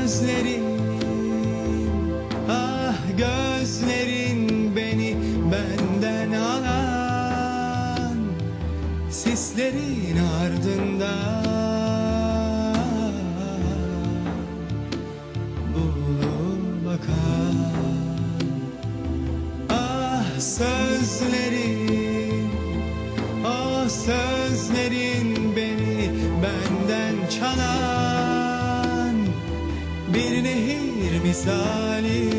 gözlerin Ah gözlerin beni benden alan Sislerin ardında Bulup bakan. Ah sözlerin Ah sözlerin beni benden çalan bir nehir misali.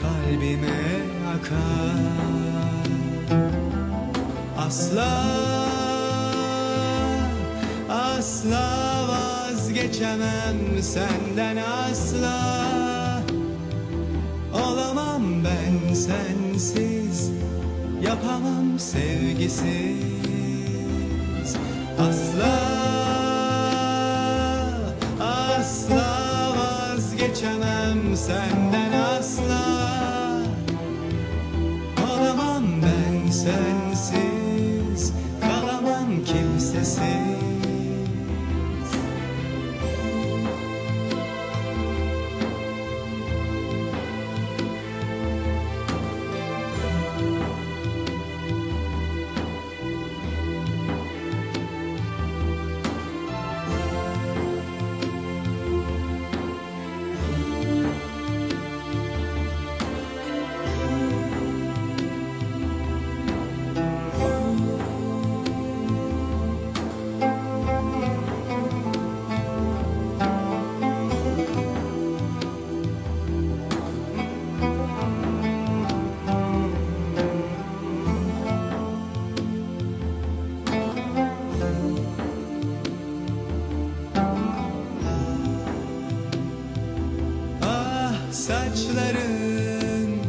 Kalbime akar. Asla Asla vazgeçemem senden asla. Olamam ben sensiz Yapamam sevgisiz. Asla vazgeçemem saçların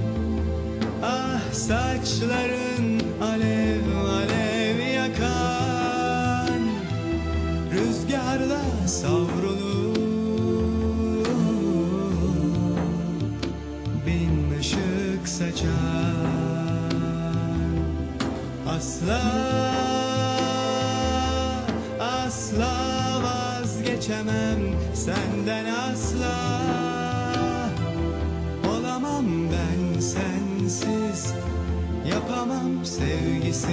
Ah saçların alev alev yakan Rüzgarda savrulur Bin ışık saçan. Asla Asla vazgeçemem senden asla Olamam ben sensiz Yapamam sevgisiz.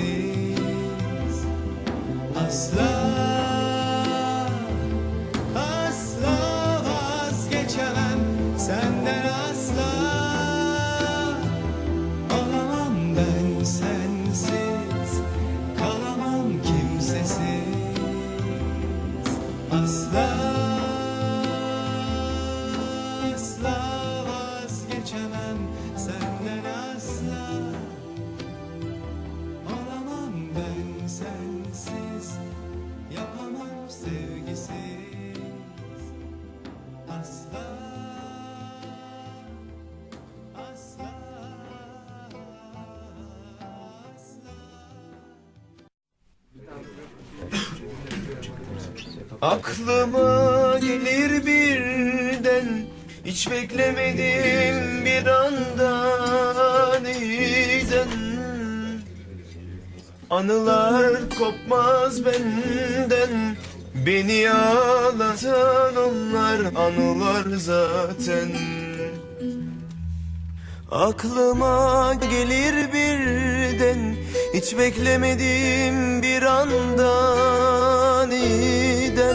Asla senden asla Olamam ben sensiz. Yapamam sevgisiz. Asla Asla Aklıma gelir birden Hiç beklemedim bir anda aniden Anılar kopmaz benden. Beni ağlatan onlar anılar zaten. Aklıma gelir birden. Hiç beklemedim bir anda aniden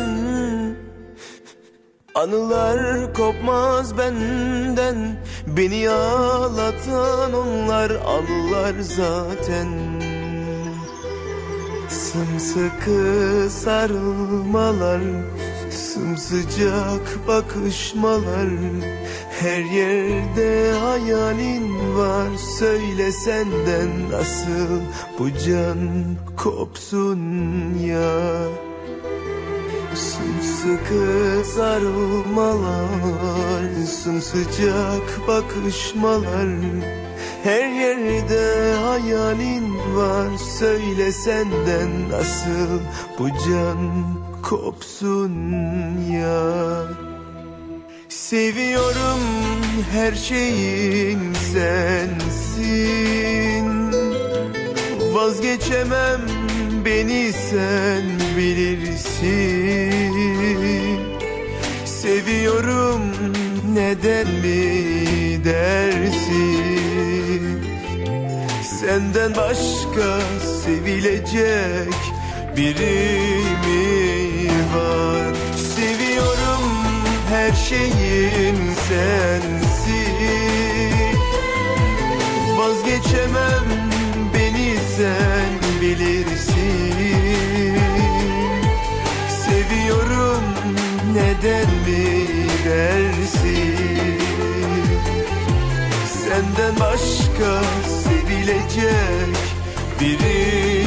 Anılar kopmaz benden Beni ağlatan onlar anılar zaten. Sımsıkı sarılmalar Sımsıcak bakışmalar Her yerde hayalin var Söyle senden nasıl bu can kopsun ya Sımsıkı sarılmalar Sımsıcak bakışmalar. Her yerde hayalin var Söyle senden nasıl bu can kopsun ya. Seviyorum her şeyim sensin. Vazgeçemem beni sen bilirsin. Seviyorum neden mi dersin? Sen Senden başka sevilecek biri mi var? Seviyorum her şeyim sensin. Vazgeçemem neden mi dersin? Senden başka sevilecek biri